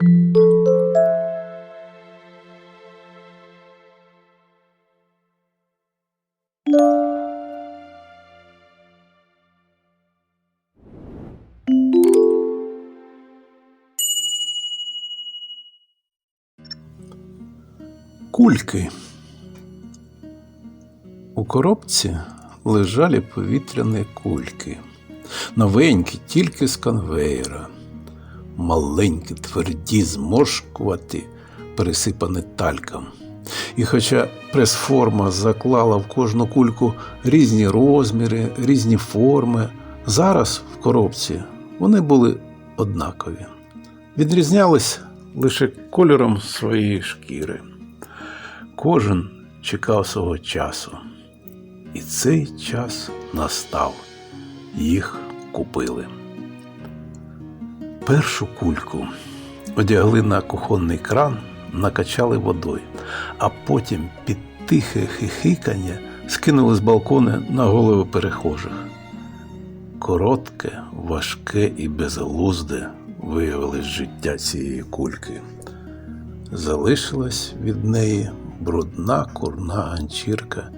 Кульки. У коробці лежали повітряні кульки. Новенькі, тільки з конвеєра. Маленькі, тверді, зморшкуваті, пересипані тальком. І хоча прес-форма заклала в кожну кульку різні розміри, різні форми, зараз в коробці вони були однакові. Відрізнялись лише кольором своєї шкіри. Кожен чекав свого часу. І цей час настав. Їх купили. Першу кульку одягли на кухонний кран, накачали водою, а потім під тихе хихикання скинули з балкони на голови перехожих. Коротке, важке і безглузде виявилось життя цієї кульки. Залишилась від неї брудна курна ганчірка,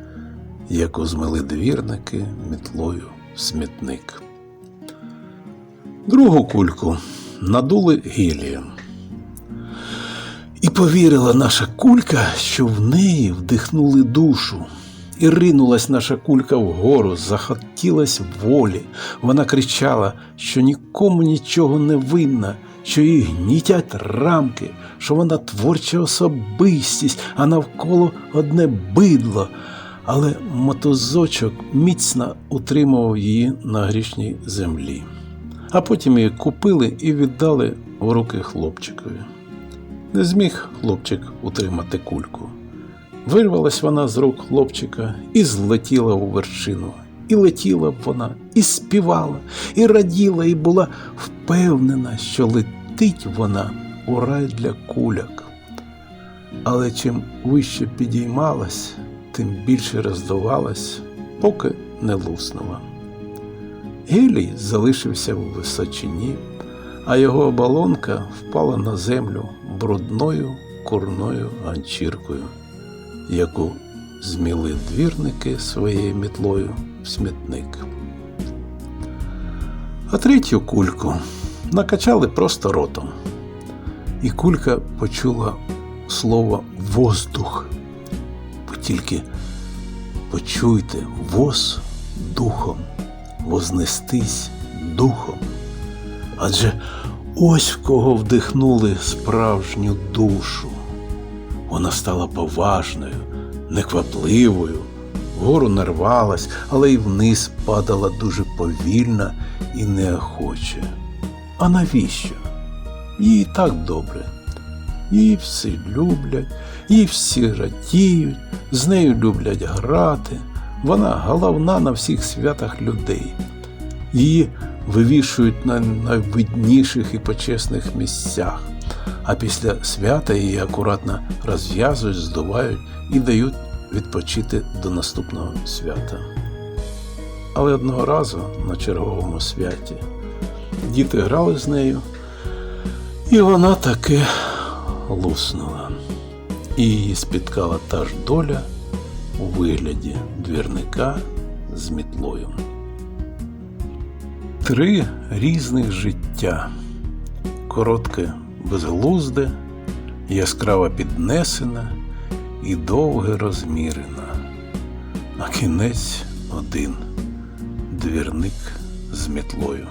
яку змили двірники мітлою в смітник. Другу кульку надули гелієм. І повірила наша кулька, що в неї вдихнули душу. І ринулась наша кулька вгору, захотілась волі. Вона кричала, що нікому нічого не винна, що її гнітять рамки, що вона творча особистість, а навколо одне бидло. Але мотозочок міцно утримував її на грішній землі. А потім її купили і віддали в руки хлопчикові. Не зміг хлопчик утримати кульку. Вирвалась вона з рук хлопчика і злетіла у вершину. І летіла б вона, і співала, і раділа, і була впевнена, що летить вона у рай для куляк. Але чим вище підіймалась, тим більше роздувалась, поки не луснула. Гелій залишився у височині, а його оболонка впала на землю брудною курною ганчіркою, яку зміли двірники своєю мітлою в смітник. А третю кульку накачали просто ротом. І кулька почула слово воздух. Ви тільки почуйте воз духом, вознестись духом. Адже ось в кого вдихнули справжню душу. Вона стала поважною, неквапливою, вгору не рвалась, але й вниз падала дуже повільно і неохоче. А навіщо? Їй так добре. Її всі люблять, її всі радіють, з нею люблять грати. Вона головна на всіх святах людей. Її вивішують на найвидніших і почесних місцях, а після свята її акуратно розв'язують, здувають і дають відпочити до наступного свята. Але одного разу на черговому святі діти грали з нею, і вона таки луснула. І її спіткала та ж доля у вигляді двірника з мітлою. Три різних життя: коротке, безглузде, яскраво піднесене і довге розмірена. А кінець один двірник з мітлою.